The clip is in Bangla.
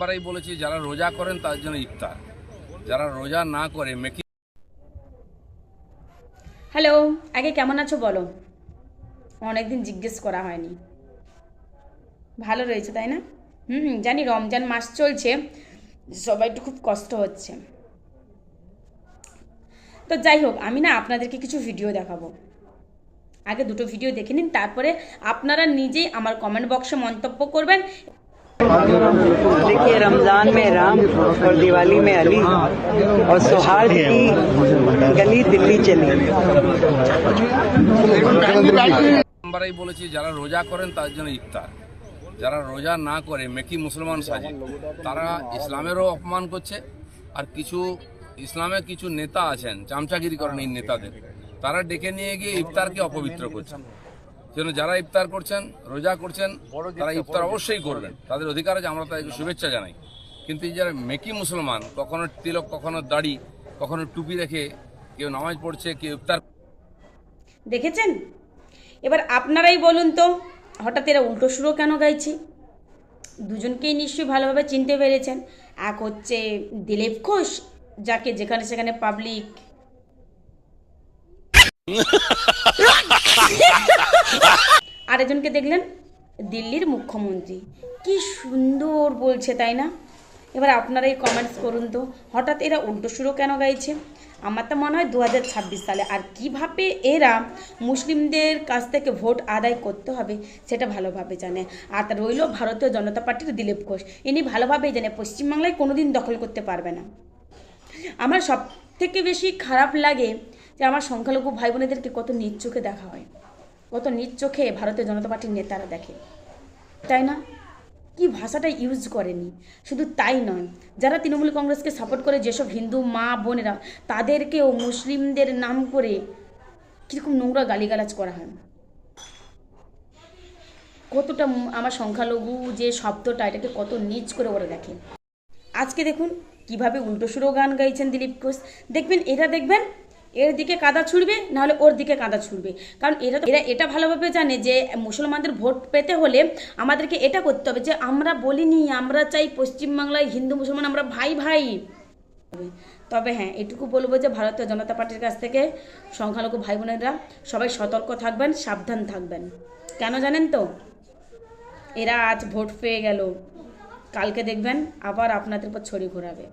নাম্বারেই বলেছি, যারা রোজা করেন তার জন্য ইফতার। যারা রোজা না করে, মেকি হ্যালো, আগে কেমন আছো বলো? অনেকদিন জিজ্ঞেস করা হয়নি। ভালো রয়েছে, তাই না? হুম জানি রমজান মাস চলছে, সবাই একটু খুব কষ্ট হচ্ছে। তো যাই হোক, আমি না আপনাদেরকে কিছু ভিডিও দেখাবো। আগে দুটো ভিডিও দেখে নিন, তারপরে আপনারা নিজেই আমার কমেন্ট বক্সে মন্তব্য করবেন। देखिए रमजान में राम और दिवाली में अली और सौहार्द की गली दिल्ली चली নাম্বারেই বলেছি যারা রোজা করেন তার জন্য ইফতার যারা রোজা না করে মেকি মুসলমান সাজে তারা ইসলামেরও অপমান করছে আর কিছু ইসলামের কিছু নেতা আছেন চামচাগিরি করেন এই নেতাদের তারা ডেকে নিয়ে গিয়ে ইফতারকে অপবিত্র করছেন যেন যারা ইফতার করছেন রোজা করছেন তারা ইফতার অবশ্যই করবেন। তাদের অধিকার আছে আমরা তাদেরকে শুভেচ্ছা জানাই। কিন্তু এই যারা মেকি মুসলমান কখনো তিলক কখনো দাড়ি কখনো টুপি রেখে কেউ নামাজ পড়ছে কেউ ইফতার দেখেছেন? এবার আপনারাই বলুন তো হঠাৎ এরা উল্টো সুরও কেন গাইছি? দুজনকেই নিশ্চয়ই ভালোভাবে চিনতে পেরেছেন। এক হচ্ছে দিলীপ ঘোষ যাকে যেখানে সেখানে পাবলিক আরেকজনকে দেখলেন দিল্লির মুখ্যমন্ত্রী। কি সুন্দর বলছে, তাই না? এবার আপনারাই কমেন্টস করুন তো, হঠাৎ এরা উল্টো সুরও কেন গাইছে? আমার তো মনে হয় দু হাজার ছাব্বিশ সালে। আর কীভাবে এরা মুসলিমদের কাছ থেকে ভোট আদায় করতে হবে, সেটা ভালোভাবে জানে। আর রইল ভারতীয় জনতা পার্টির দিলীপ ঘোষ। ইনি ভালোভাবেই জানে, পশ্চিমবাংলায় কোনোদিন দখল করতে পারবে না। আমার সব থেকে বেশি খারাপ লাগে যে, আমার সংখ্যালঘু ভাই বোনেদেরকে কত নিজ চোখে দেখা হয়। কত নিজ চোখে ভারতীয় জনতা পার্টির নেতারা দেখে। তাই না? কি ভাষাটা ইউজ করেনি। শুধু তাই নয়, যারা তৃণমূল কংগ্রেসকে সাপোর্ট করে যেসব হিন্দু মা বোনেরা, তাদেরকেও মুসলিমদের নাম করে কীরকম নোংরা গালিগালাজ করা হয়। কতটা আমার সংখ্যালঘু যে শব্দটা, এটাকে কত নিচ করে ওরা দেখে। আজকে দেখুন, কীভাবে উল্টো সুরো গান গাইছেন দিলীপ ঘোষ। দেখবেন এটা দেখবেন এর দিকে কাদা ছুড়বে, নাহলে ওর দিকে কাদা ছুড়বে। কারণ এরা এরা এটা ভালোভাবে জানে যে, মুসলমানদের ভোট পেতে হলে আমাদেরকে এটা করতে হবে যে, আমরা বলিনি, আমরা চাই পশ্চিমবাংলায় হিন্দু, মুসলমান, আমরা ভাই ভাই। তবে হ্যাঁ এটুকু বলব যে, ভারতীয় জনতা পার্টির কাছ থেকে সংখ্যালঘু ভাই বোনেরা সবাই সতর্ক থাকবেন, সাবধান থাকবেন। কেন জানেন তো? এরা আজ ভোট পেয়ে গেল। কালকে দেখবেন আবার আপনাদের উপর ছড়ি ঘোরাবে।